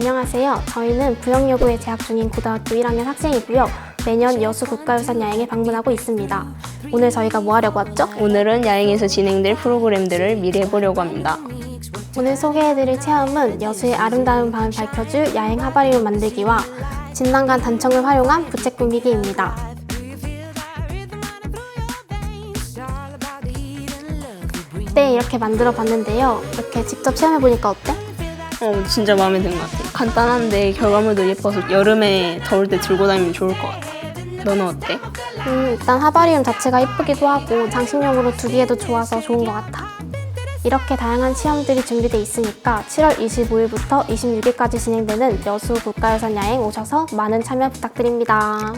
안녕하세요. 저희는 부영여고에 재학 중인 고등학교 1학년 학생이고요. 매년 여수 국가유산 야행에 방문하고 있습니다. 오늘 저희가 뭐 하려고 왔죠? 오늘은 야행에서 진행될 프로그램들을 미리 해보려고 합니다. 오늘 소개해드릴 체험은 여수의 아름다운 밤을 밝혀줄 야행 하바리움 만들기와 진난간 단청을 활용한 부채 꾸미기입니다. 네, 이렇게 만들어 봤는데요. 이렇게 직접 체험해보니까 어때? 어, 진짜 마음에 드는 것 같아. 간단한데 결과물도 예뻐서 여름에 더울 때 들고 다니면 좋을 것 같아. 너는 어때? 음, 일단 하바리움 자체가 예쁘기도 하고 장식용으로 두기에도 좋아서 좋은 것 같아. 이렇게 다양한 체험들이 준비돼 있으니까 7월 25일부터 26일까지 진행되는 여수 국가유산 야행 오셔서 많은 참여 부탁드립니다.